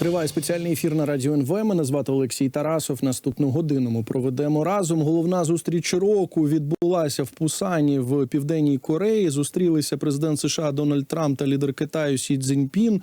Триває спеціальний ефір на радіо НВ. Мене звати Олексій Тарасов. Наступну годину ми проведемо разом. Головна зустріч року відбулася в Пусані в південній Кореї. Зустрілися президент США Дональд Трамп та лідер Китаю Сі Цзіньпін.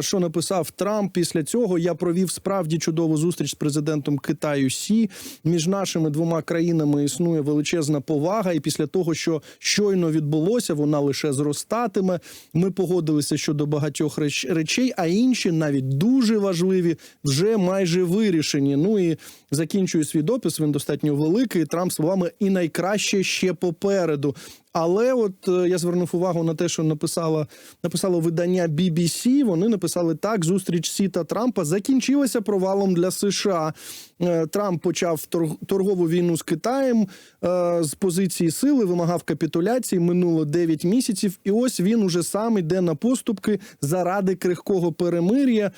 Що написав Трамп після цього? Я провів справді чудову зустріч з президентом Китаю Сі. Між нашими двома країнами існує величезна повага. І після того, що щойно відбулося, вона лише зростатиме. Ми погодилися щодо багатьох реч- речей, а інші навіть дуже важливі вже майже вирішені. Ну і закінчую свій допис. Він достатньо великий. Трамп словами і найкраще ще попереду. Але от е, я звернув увагу на те, що написала написало видання BBC. Вони написали так: зустріч Сі та Трампа закінчилася провалом для США. Е, Трамп почав торг- торгову війну з Китаєм е, з позиції сили, вимагав капітуляції. Минуло 9 місяців, і ось він уже сам йде на поступки заради крихкого перемир'я.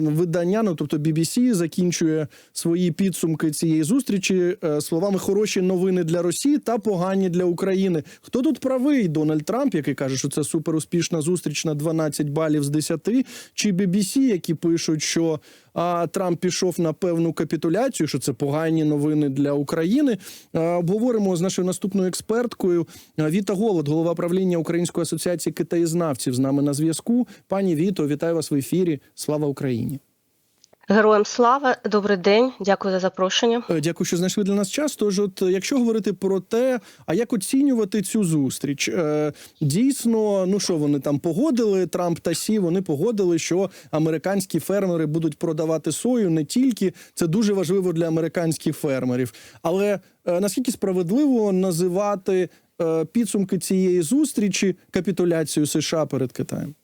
Видання, ну тобто BBC, закінчує свої підсумки цієї зустрічі е, словами хороші новини для Росії та погані для України. Хто тут правий? Дональд Трамп, який каже, що це суперуспішна зустріч на 12 балів з 10, чи BBC, які пишуть, що а, Трамп пішов на певну капітуляцію, що це погані новини для України. А, обговоримо з нашою наступною експерткою Віта Голод, голова правління Української асоціації китаєзнавців, з нами на зв'язку. Пані Віто, вітаю вас в ефірі. Слава Україні! Героям слава, добрий день, дякую за запрошення. Е, Дякую, що знайшли для нас час. Тож, от е, якщо говорити про те, а як оцінювати цю зустріч, Е, дійсно, ну що вони там погодили, Трамп та Сі, вони погодили, що американські фермери будуть продавати сою не тільки це дуже важливо для американських фермерів, але наскільки справедливо називати підсумки цієї зустрічі капітуляцією США перед Китаєм?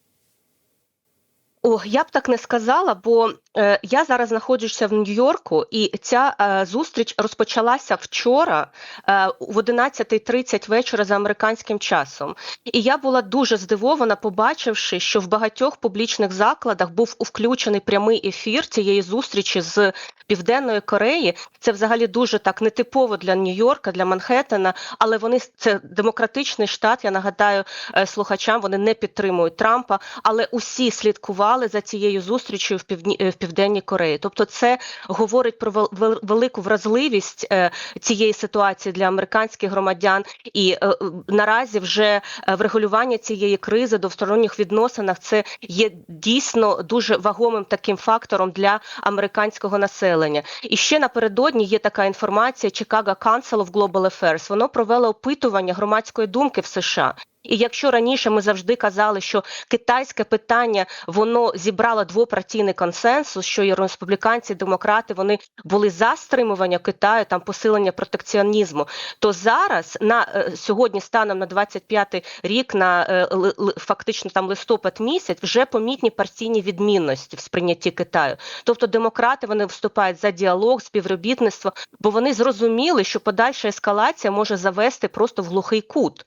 О, я б так не сказала, бо е, я зараз знаходжуся в Нью-Йорку, і ця е, зустріч розпочалася вчора е, в 11.30 вечора за американським часом. І я була дуже здивована, побачивши, що в багатьох публічних закладах був включений прямий ефір цієї зустрічі з Південної Кореї. Це взагалі дуже так нетипово для Нью-Йорка, для Манхеттена, але вони це демократичний штат. Я нагадаю е, слухачам, вони не підтримують Трампа, але усі слідкували за цією зустрічю в півдні е, в південній Кореї. Тобто, це говорить про вел- вел- велику вразливість е, цієї ситуації для американських громадян, і е, наразі вже врегулювання цієї кризи до двосторонніх відносинах це є дійсно дуже вагомим таким фактором для американського населення. І ще напередодні є така інформація Chicago Council of Global Affairs. Воно провело опитування громадської думки в США. І якщо раніше ми завжди казали, що китайське питання воно зібрало двопартійний консенсус, що і республіканці, і демократи вони були за стримування Китаю, там посилення протекціонізму, то зараз на е, сьогодні, станом на 25-й рік, на е, фактично там листопад місяць, вже помітні партійні відмінності в сприйнятті Китаю. Тобто демократи вони виступають за діалог, співробітництво, бо вони зрозуміли, що подальша ескалація може завести просто в глухий кут.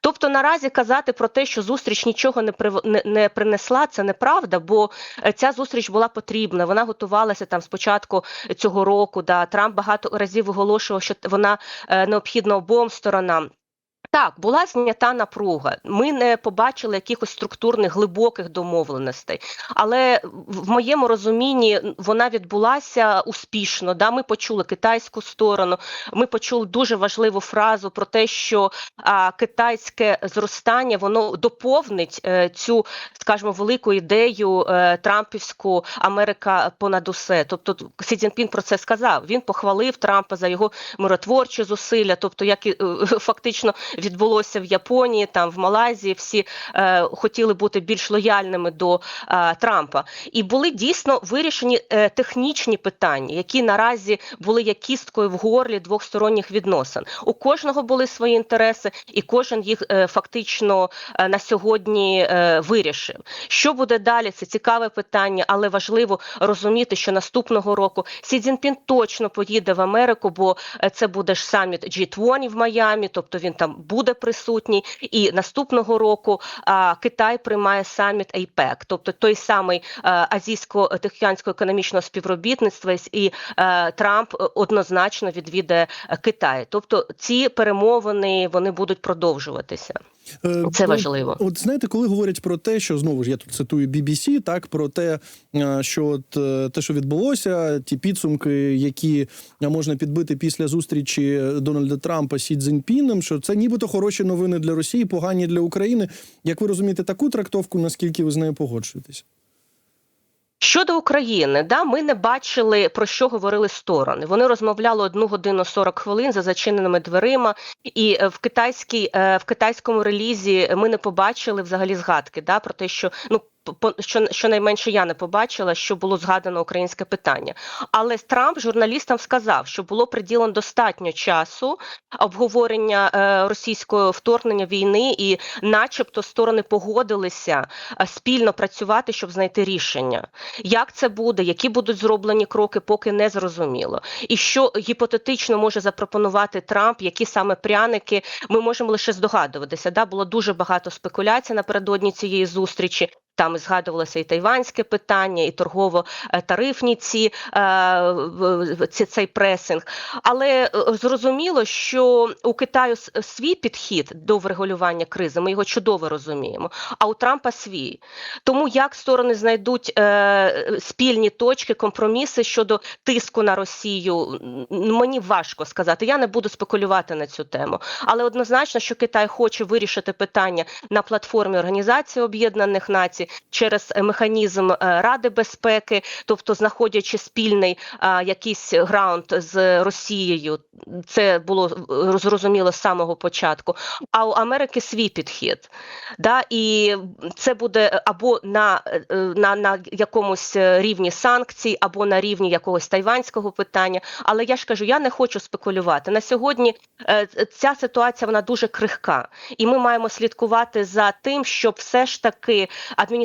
Тобто наразі казати про те, що зустріч нічого не прив... не, не принесла, це неправда, бо е, ця зустріч була потрібна. Вона готувалася там спочатку цього року. Да Трамп багато разів оголошував, що вона е, необхідна обом сторонам. Так, була знята напруга. Ми не побачили якихось структурних глибоких домовленостей, але в моєму розумінні вона відбулася успішно. Да, ми почули китайську сторону. Ми почули дуже важливу фразу про те, що а, китайське зростання воно доповнить е, цю, скажімо, велику ідею е, Трампівську Америка понад усе. Тобто Сі Цзіньпін про це сказав. Він похвалив Трампа за його миротворчі зусилля, тобто як і е, фактично відбулося в Японії, там в Малайзії, всі е, хотіли бути більш лояльними до е, Трампа. І були дійсно вирішені е, технічні питання, які наразі були як кісткою в горлі двохсторонніх відносин. У кожного були свої інтереси, і кожен їх е, фактично е, на сьогодні е, вирішив. Що буде далі? Це цікаве питання, але важливо розуміти, що наступного року Сі Цзіньпін точно поїде в Америку, бо е, це буде ж саміт G20 в Майамі, тобто він там буде присутній. І наступного року а, Китай приймає саміт АйПЕК, тобто той самий е, азійсько-тихоокеанського економічного співробітництва, і а, Трамп е, однозначно відвідає е, Китай. Тобто ці перемовини вони будуть продовжуватися. Е, Це важливо. От знаєте, коли говорять про те, що знову ж я тут цитую BBC, так про те, е, що от е, те, що відбулося, ті підсумки, які можна підбити після зустрічі Дональда Трампа Сі Цзіньпіном, що це нібито хороші новини для Росії, погані для України. Як ви розумієте таку трактовку, наскільки ви з нею погоджуєтесь? Щодо України, да, ми не бачили про що говорили сторони. Вони розмовляли одну годину 40 хвилин за зачиненими дверима, і е, в китайській е, в китайському релізі ми не побачили взагалі згадки да, про те, що ну. Що щонайменше я не побачила, що було згадано українське питання. Але Трамп журналістам сказав, що було приділено достатньо часу обговорення е, російського вторгнення війни, і, начебто, сторони погодилися е, спільно працювати, щоб знайти рішення. Як це буде, які будуть зроблені кроки, поки не зрозуміло. І що гіпотетично може запропонувати Трамп, які саме пряники, ми можемо лише здогадуватися. Да? Було дуже багато спекуляцій напередодні цієї зустрічі. Там згадувалося і тайванське питання, і торгово-тарифні е, в- ці цей пресинг. Але е, зрозуміло, що у Китаю свій підхід до врегулювання кризи, ми його чудово розуміємо. А у Трампа свій. Тому як сторони знайдуть е, спільні точки, компроміси щодо тиску на Росію, мені важко сказати. Я не буду спекулювати на цю тему. Але однозначно, що Китай хоче вирішити питання на платформі Організації Об'єднаних Націй через е, механізм е, Ради безпеки, тобто знаходячи спільний е, якийсь граунд з Росією. Це було е, зрозуміло з самого початку. А у Америки свій підхід. Да? І це буде або на, на, на якомусь рівні санкцій, або на рівні якогось тайванського питання. Але я ж кажу, я не хочу спекулювати. На сьогодні ця ситуація вона дуже крихка, і ми маємо слідкувати за тим, щоб все ж таки адміністрація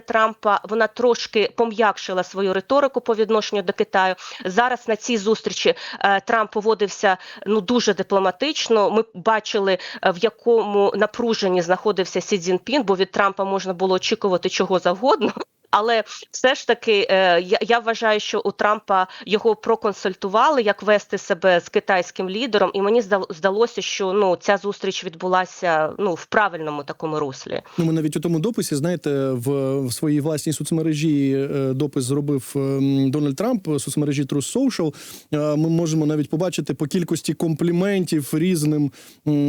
Трампа вона трошки пом'якшила свою риторику по відношенню до Китаю. Зараз на цій зустрічі е, Трамп поводився ну дуже дипломатично. Ми бачили е, в якому напруженні знаходився Сі Цзіньпін, бо від Трампа можна було очікувати чого завгодно. Але все ж таки, е, я, вважаю, що у Трампа його проконсультували, як вести себе з китайським лідером, і мені здал- здалося, що ну ця зустріч відбулася ну в правильному такому руслі. Ну, ми навіть у тому дописі, знаєте, в, в своїй власній соцмережі е, допис зробив ем, Дональд Трамп соцмережі Truth Social. Е, Ми можемо навіть побачити по кількості компліментів різним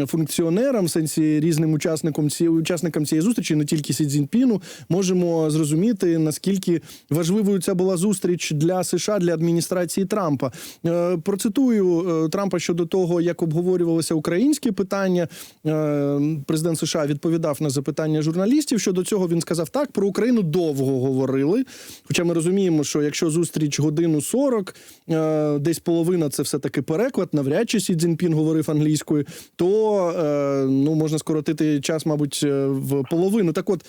функціонерам, в сенсі різним учасникам цієї учасникам цієї зустрічі, не тільки Сі Цзіньпіну, можемо зрозуміти наскільки важливою ця була зустріч для США для адміністрації Трампа. Е, Процитую е, Трампа щодо того, як обговорювалося українське питання. Е, Президент США відповідав на запитання журналістів. Щодо цього він сказав так: про Україну довго говорили. Хоча ми розуміємо, що якщо зустріч годину 40, е, десь половина це все таки переклад. Навряд чи Сі Цзіньпін говорив англійською, то ну можна скоротити час, мабуть, в половину. Так, от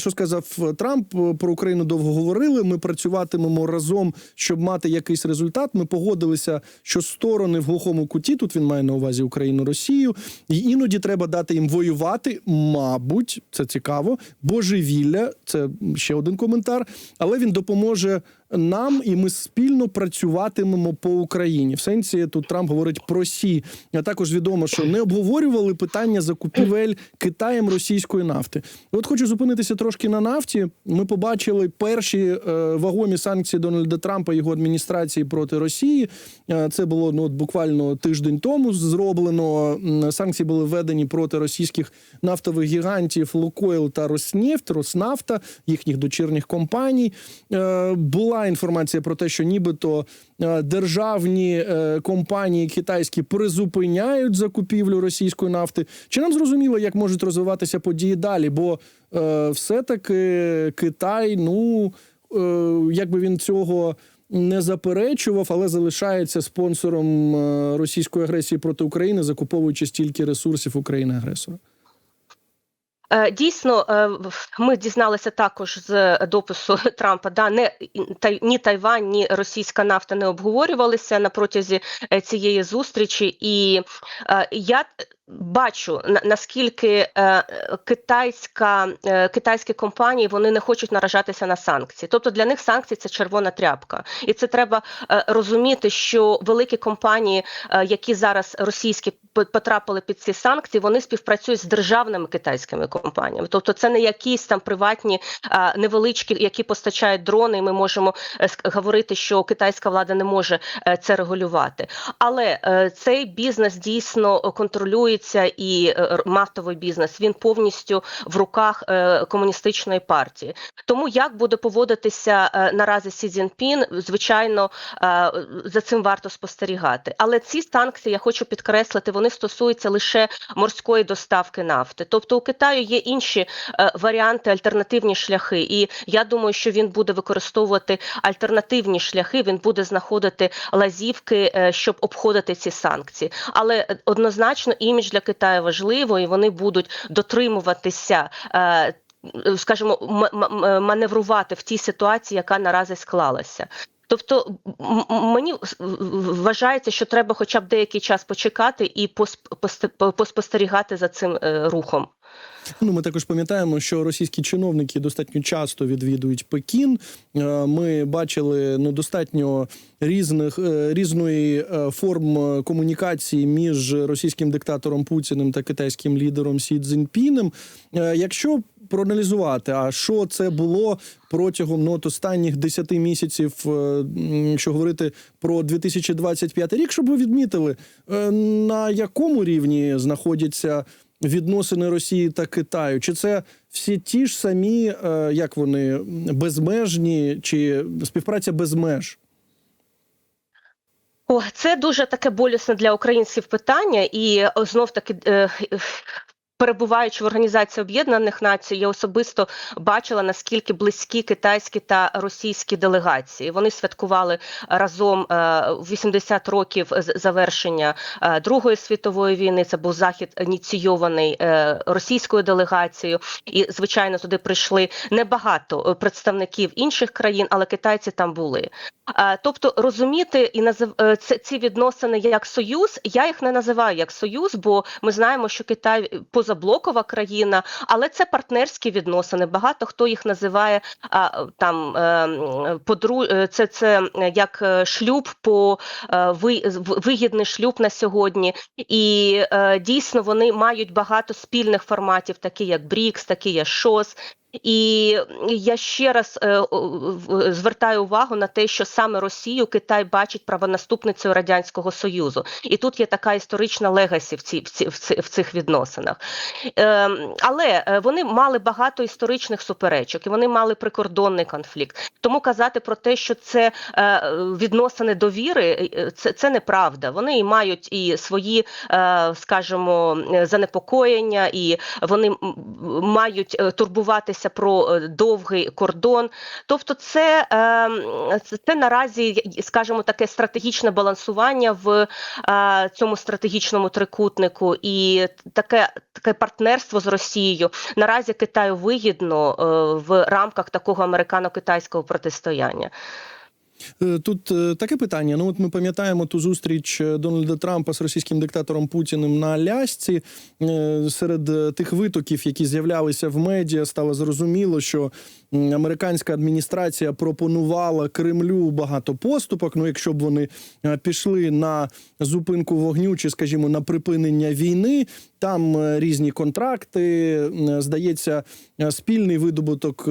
що сказав Трамп про Україну довго говорили. Ми працюватимемо разом, щоб мати якийсь результат. Ми погодилися, що сторони в глухому куті тут він має на увазі Україну, Росію, і іноді треба дати їм воювати. Мабуть, це цікаво. Божевілля, це ще один коментар, але він допоможе. Нам і ми спільно працюватимемо по Україні. В сенсі тут Трамп говорить про сі. А також відомо, що не обговорювали питання закупівель Китаєм російської нафти. От хочу зупинитися трошки на нафті. Ми побачили перші е, вагомі санкції Дональда Трампа його адміністрації проти Росії. Е, це було ну от буквально тиждень тому зроблено. Санкції були введені проти російських нафтових гігантів Лукойл та Роснефть, Роснафта, їхніх дочірніх компаній. Е, Була інформація про те, що нібито е, державні е, компанії китайські призупиняють закупівлю російської нафти. Чи нам зрозуміло, як можуть розвиватися події далі? Бо е, все-таки Китай, ну якби він цього. Не заперечував, але залишається спонсором російської агресії проти України, закуповуючи стільки ресурсів України агресора. Е, Дійсно, е, ми дізналися також з допису Трампа, да, не та ні Тайвань, ні російська нафта не обговорювалися на протязі е, цієї зустрічі, і е, я бачу на, наскільки е, е, китайська е, китайські компанії вони не хочуть наражатися на санкції. Тобто для них санкції це червона тряпка, і це треба розуміти, що великі компанії, які зараз російські потрапили під ці санкції, вони співпрацюють з державними китайськими компаніями. Тобто, це не якісь там приватні невеличкі, які постачають дрони. і Ми можемо говорити, що китайська влада не може це регулювати. Але цей бізнес дійсно контролюється, і е, нафтовий бізнес він повністю в руках е, комуністичної партії. Тому як буде поводитися е, наразі Сі Цзіньпін, звичайно, е, за цим варто спостерігати. Але ці санкції я хочу підкреслити, вони стосуються лише морської доставки нафти. Тобто у Китаю є інші е, варіанти, альтернативні шляхи. І я думаю, що він буде використовувати альтернативні шляхи. Він буде знаходити лазівки, е, щоб обходити ці санкції. Але е, однозначно імідж для Китаю важливо, і вони будуть дотримуватися. е, Скажімо, маневрувати в тій ситуації, яка наразі склалася. Тобто мені вважається, що треба хоча б деякий час почекати і посп- посте- поспостерігати за цим е, рухом. Ну, ми також пам'ятаємо, що російські чиновники достатньо часто відвідують Пекін. Е, Ми бачили ну достатньо різних е, різної е, форм комунікації між російським диктатором Путіним та китайським лідером Сі Цзіньпінем. Якщо проаналізувати, а що це було протягом ну, от останніх 10 місяців, якщо говорити про 2025 рік, щоб ви відмітили, на якому рівні знаходяться відносини Росії та Китаю? Чи це всі ті ж самі, е, як вони безмежні, чи співпраця без меж? О, це дуже таке болісне для українців питання, і знов таки. Е, Перебуваючи в організації Об'єднаних Націй, я особисто бачила наскільки близькі китайські та російські делегації. Вони святкували разом е, 80 років з завершення е, Другої світової війни. Це був захід ініційований е, російською делегацією, і звичайно туди прийшли небагато е, представників інших країн, але китайці там були. Е, Тобто розуміти і назив е, ці відносини як союз. Я їх не називаю як союз, бо ми знаємо, що Китай позаблокова країна, але це партнерські відносини. Багато хто їх називає а, там е, подру... е, це, це як е, шлюб по вигідний шлюб на сьогодні. І дійсно вони мають багато спільних форматів, такі як БРІКС, такі як ШОС. І я ще раз е, звертаю увагу на те, що саме Росію Китай бачить правонаступницею радянського союзу, і тут є така історична легасі в ці в ці в, цих відносинах. Е, але е, вони мали багато історичних суперечок, і вони мали прикордонний конфлікт. Тому казати про те, що це е, відносини довіри, це, це неправда. Вони і мають і свої, скажімо, занепокоєння, і вони мають е, турбуватися про е, довгий кордон. Тобто, це, е, це, це наразі, скажімо, таке стратегічне балансування в е, цьому стратегічному трикутнику, і таке, таке партнерство з Росією наразі Китаю вигідно е, в рамках такого американо-китайського протистояння. Е, Тут е, таке питання. Ну, от ми пам'ятаємо ту зустріч е, Дональда Трампа з російським диктатором Путіним на Алясці. Серед тих витоків, які з'являлися в медіа, стало зрозуміло, що американська адміністрація пропонувала Кремлю багато поступок. Ну, якщо б вони е, пішли на зупинку вогню, чи, скажімо, на припинення війни, там е, різні контракти, е, здається, спільний видобуток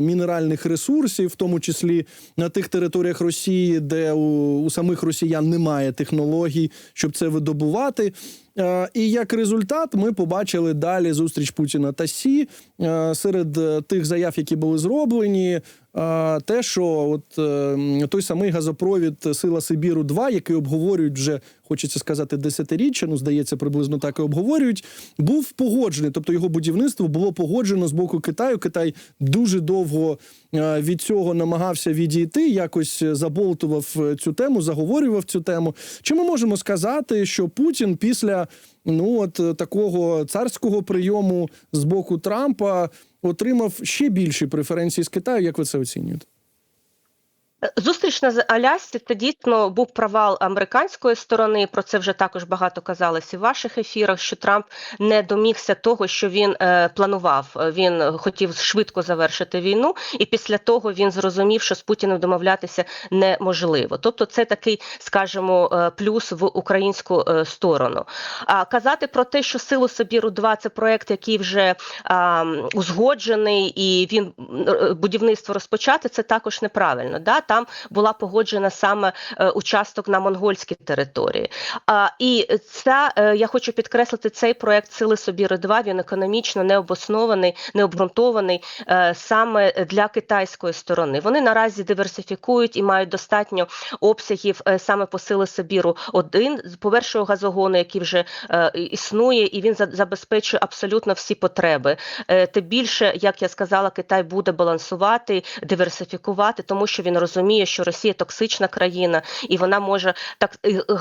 мінеральних ресурсів, в тому числі на тих територіях Росії, де у, у самих росіян немає технологій, щоб це видобувати. Е, І як результат, ми побачили далі зустріч Путіна та Сі Е, серед е, тих заяв, які були зроблені. Те, що от е, той самий газопровід Сила Сибіру 2 який обговорюють вже, хочеться сказати, десятиріччя, ну здається, приблизно так і обговорюють, був погоджений. Тобто його будівництво було погоджено з боку Китаю. Китай дуже довго е, від цього намагався відійти, якось заболтував е, цю тему, заговорював цю тему. Чи ми можемо сказати, що Путін після ну от такого царського прийому з боку Трампа отримав ще більші преференції з Китаю? Як ви це оцінюєте? Зустріч на Алясці це дійсно був провал американської сторони. Про це вже також багато казалось і в ваших ефірах. Що Трамп не домігся того, що він е, планував. Е, Він хотів швидко завершити війну, і після того він зрозумів, що з Путіним домовлятися неможливо. Тобто, це такий, скажімо, е, плюс в українську е, сторону. А казати про те, що силу Собіру 2 це проект, який вже м, узгоджений, і він е, будівництво розпочати, це також неправильно. Да? Там була погоджена саме е, участок на монгольській території. І ця е, я хочу підкреслити цей проект Сили Собіри 2 Він економічно необоснований, необґрунтований е, саме для китайської сторони. Вони наразі диверсифікують і мають достатньо обсягів е, саме по сили. Один з повершого газогону, який вже існує, і він забезпечує абсолютно всі потреби. Тим більше, як я сказала, Китай буде балансувати, диверсифікувати, тому що він розуміє, що Росія токсична країна, і вона може так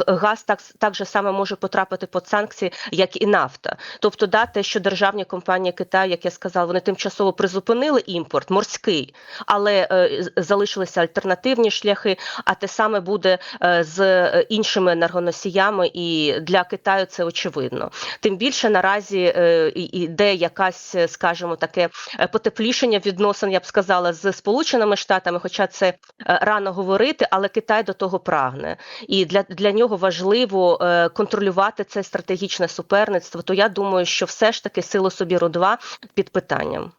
газ так так же саме може потрапити під санкції, як і нафта. Тобто, да, те, що державні компанії Китаю, як я сказала, вони тимчасово призупинили імпорт морський, але е, залишилися альтернативні шляхи. А те саме буде е, з е, іншими енергоносіями, і для Китаю це очевидно. Тим більше наразі е, іде якась, е, скажімо, таке е, потеплішення відносин, я б сказала, з Сполученими Штатами, хоча це е, рано говорити, але Китай до того прагне. І для, для нього важливо е, контролювати це стратегічне суперництво. То я думаю, що все ж таки силу Собіру 2 під питанням.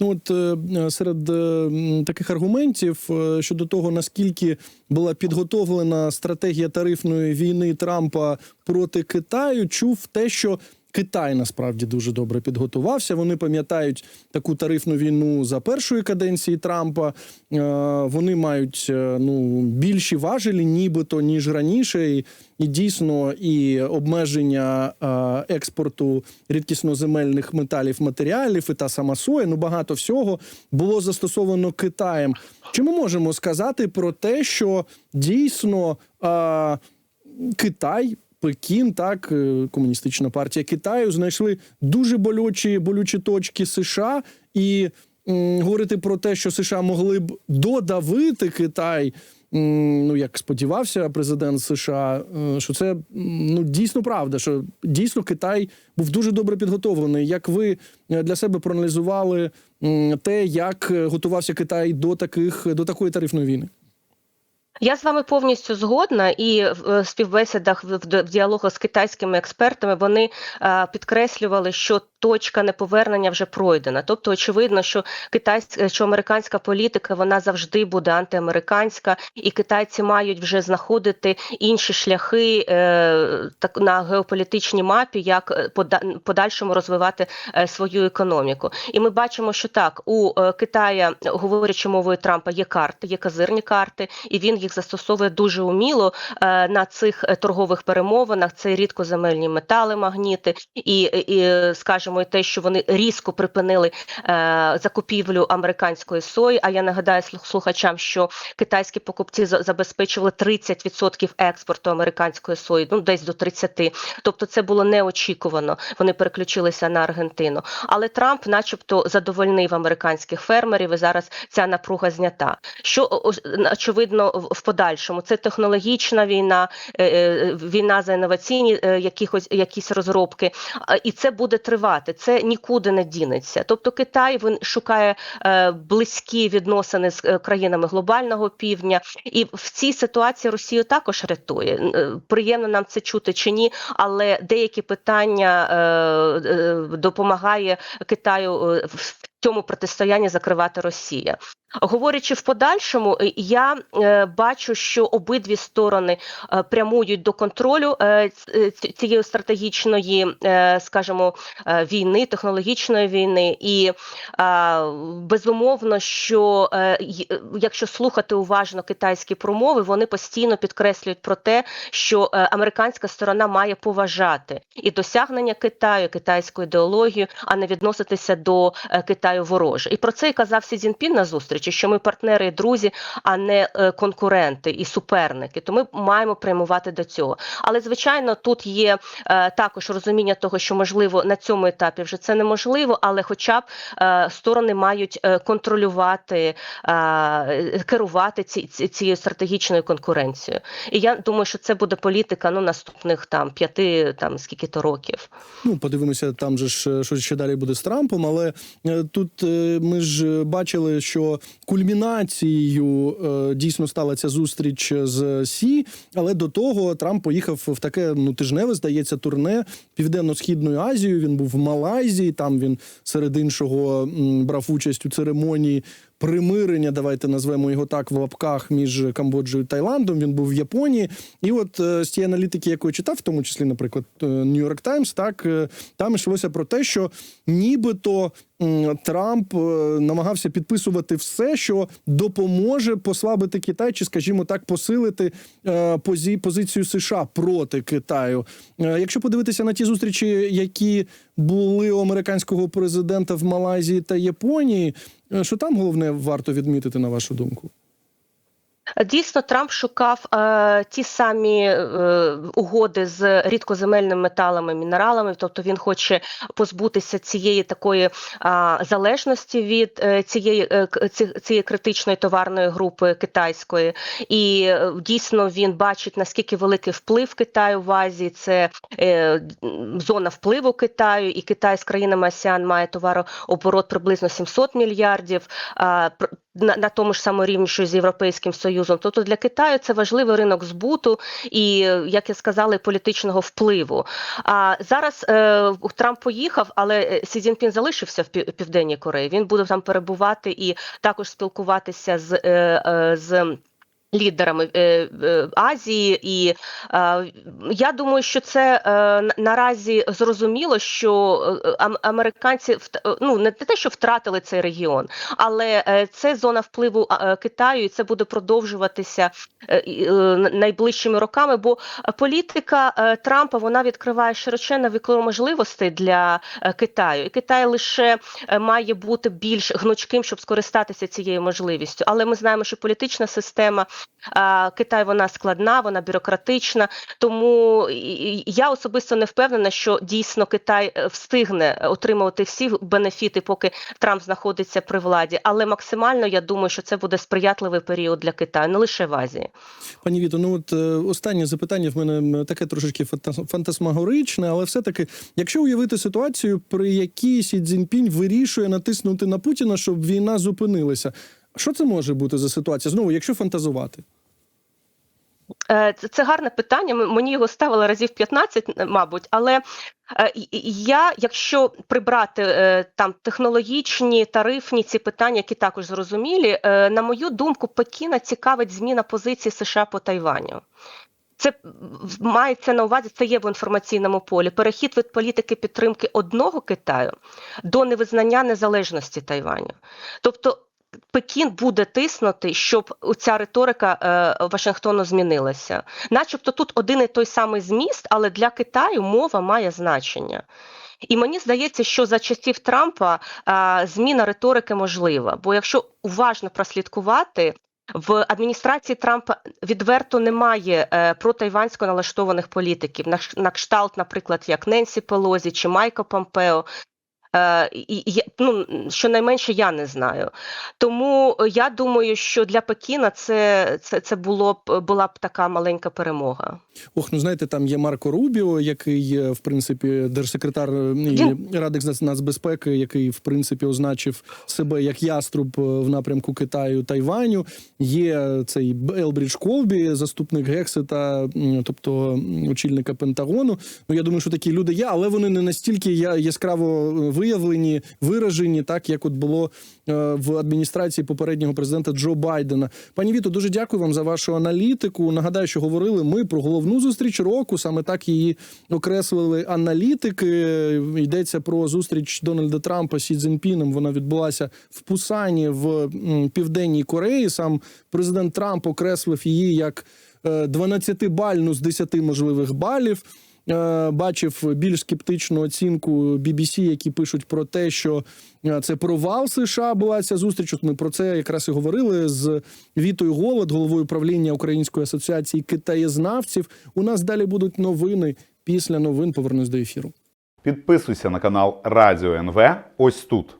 Ну от е, серед е, таких аргументів е, щодо того, наскільки була підготовлена стратегія тарифної війни Трампа проти Китаю, чув те, що Китай насправді дуже добре підготувався. Вони пам'ятають таку тарифну війну за першої каденції Трампа. Е, Вони мають е, ну більші важелі, нібито ніж раніше, і, і дійсно і обмеження е, експорту рідкісноземельних металів матеріалів, і та сама соя. Ну багато всього було застосовано Китаєм. Чи ми можемо сказати про те, що дійсно Китай? Пекін, так, е, комуністична партія Китаю знайшли дуже болючі болючі точки США, і говорити про те, що США могли б додавити Китай. Ну, як сподівався президент США, е, що це ну дійсно правда, що дійсно Китай був дуже добре підготовлений. Як ви е, для себе проаналізували те, як готувався Китай до таких до такої тарифної війни? Я з вами повністю згодна, і в е, співбесідах в, діалогах з китайськими експертами вони е, підкреслювали, що точка неповернення вже пройдена. Тобто, очевидно, що китайська що американська політика вона завжди буде антиамериканська, і китайці мають вже знаходити інші шляхи е, так на геополітичній мапі, як е, пода- подальшому розвивати е, свою економіку. І ми бачимо, що так у е, Китая, говорячи мовою Трампа, є карти, є казирні карти, і він їх застосовує дуже уміло е, на цих е, торгових перемовинах. Це рідкоземельні метали, магніти, і, і скажімо, і те, що вони різко припинили е, закупівлю американської сої. А я нагадаю слух- слухачам, що китайські покупці за- забезпечували 30% експорту американської сої, ну десь до 30%. Тобто, це було неочікувано. Вони переключилися на Аргентину. Але Трамп, начебто, задовольнив американських фермерів, і зараз ця напруга знята. Що очевидно в- подальшому це технологічна війна, е, е, війна за інноваційні е, якихось якісь розробки, і це буде тривати. Це нікуди не дінеться. Тобто Китай він шукає е, близькі відносини з е, країнами глобального півдня, і в цій ситуації Росію також рятує. Е, Приємно нам це чути чи ні, але деякі питання допомагає Китаю в цьому протистоянні закривати Росія. Говорячи в подальшому, е, я е, бачу, що обидві сторони е, прямують до контролю цієї стратегічної, скажімо, війни, технологічної війни, і безумовно, що якщо слухати уважно китайські промови, вони постійно підкреслюють про те, що американська сторона має поважати і досягнення Китаю, китайську ідеологію, а не відноситися до е, Китаю вороже. І про це і казав Сі Цзіньпін на зустрічі. що ми партнери і друзі, а не е, конкуренти і суперники. То ми маємо прямувати до цього. Але звичайно, тут є е, також розуміння того, що можливо на цьому етапі вже це неможливо, але хоча б е, сторони мають контролювати, керувати ці, ці, цією стратегічною конкуренцією. І я думаю, що це буде політика ну наступних там п'яти там скільки то років. Ну, подивимося, там же ж що ще далі буде з Трампом. Але е, тут е, ми ж бачили, що кульмінацією е, дійсно стала ця зустріч з Сі. Але до того Трамп поїхав в таке ну тижневе, здається, турне Південно-східною Азією. Він був в Малайзії. Там він серед іншого брав участь у церемонії. Примирення, давайте назвемо його так в лапках між Камбоджею і Таїландом. Він був в Японії, і от е, з тієї аналітики, яку я читав, в тому числі, наприклад, New York Times, так е, там йшлося про те, що нібито Трамп е, намагався підписувати все, що допоможе послабити Китай, чи, скажімо так, посилити е, позицію США проти Китаю. Е, якщо подивитися на ті зустрічі, які були у американського президента в Малайзії та Японії, е, що там головне варто відмітити на вашу думку? Дійсно, Трамп шукав е, ті самі е, угоди з рідкоземельними металами, мінералами. Тобто він хоче позбутися цієї такої е, залежності від е, цієї, е, ці- цієї критичної товарної групи китайської. І е, дійсно він бачить наскільки великий вплив Китаю в Азії. Це е, зона впливу Китаю, і Китай з країнами АСЕАН має товарооборот приблизно 700 мільярдів. Пр- на, на тому ж самому рівні, що з Європейським Союзом. Тобто для Китаю це важливий ринок збуту і, як я сказала, політичного впливу. А зараз е, Трамп поїхав, але е, Сі Цзіньпін залишився в Пів- Південній Кореї. Він буде там перебувати і також спілкуватися з. Е, е, з Лідерами е, е, Азії, і е, я думаю, що це наразі зрозуміло, що американці ну не те, що втратили цей регіон, але це зона впливу Китаю, і це буде продовжуватися найближчими роками. Бо політика Трампа вона відкриває широченне вікно можливостей для Китаю, і Китай лише має бути більш гнучким, щоб скористатися цією можливістю. Але ми знаємо, що політична система Китай вона складна, вона бюрократична. Тому я особисто не впевнена, що дійсно Китай е, встигне отримувати всі бенефіти, поки Трамп знаходиться при владі. Але максимально я думаю, що це буде сприятливий період для Китаю, не лише в Азії. Пані Віто, ну от е, останнє запитання в мене таке трошечки фантас- фантасмагоричне, але все-таки, якщо уявити ситуацію, при якій Сі Цзіньпінь вирішує натиснути на Путіна, щоб війна зупинилася. Що це може бути за ситуація? Знову, якщо фантазувати. Е, Це, гарне питання. Мені його ставили разів 15, мабуть, але е, я, якщо прибрати е, там технологічні, тарифні ці питання, які також зрозумілі, на мою думку, Пекіна цікавить зміна позиції США по Тайваню. Це мається на увазі, це є в інформаційному полі. Перехід від політики підтримки одного Китаю до невизнання незалежності Тайваню. Тобто Пекін буде тиснути, щоб ця риторика е, Вашингтону змінилася. Начебто тут один і той самий зміст, але для Китаю мова має значення. І мені здається, що за часів Трампа е, зміна риторики можлива. Бо якщо уважно прослідкувати, в адміністрації Трампа відверто немає е, протайвансько налаштованих політиків, на, на кшталт, наприклад, як Ненсі Пелозі чи Майка Помпео. Е, і, ну, щонайменше я не знаю. Тому е, я думаю, що для Пекіна це, це, це було б була б така маленька перемога. Ох, ну знаєте, там є Марко Рубіо, який є, в принципі, держсекретар е, Він- Ради нацбезпеки, який в принципі означив себе як яструб е, в напрямку Китаю Тайваню. Є цей Елбрідж Колбі, заступник Гексета, тобто очільника Пентагону. Ну я думаю, що такі люди є, але вони не настільки яскраво е, виявлені, виражені, так як от було е, в адміністрації попереднього президента Джо Байдена. Пані Віто, дуже дякую вам за вашу аналітику. Нагадаю, що говорили ми про головну зустріч року. Саме так її окреслили аналітики. Йдеться про зустріч Дональда Трампа з Сі Цзіньпіном. Вона відбулася в Пусані в південній Кореї. Сам президент Трамп окреслив її як е, 12-бальну з 10 можливих балів. Е, бачив більш скептичну оцінку BBC, які пишуть про те, що е, це провал США була ця зустріч. От ми про це якраз і говорили з Вітою Голод, головою правління Української асоціації китаєзнавців. У нас далі будуть новини. Після новин повернусь до ефіру. Підписуйся на канал Радіо НВ ось тут.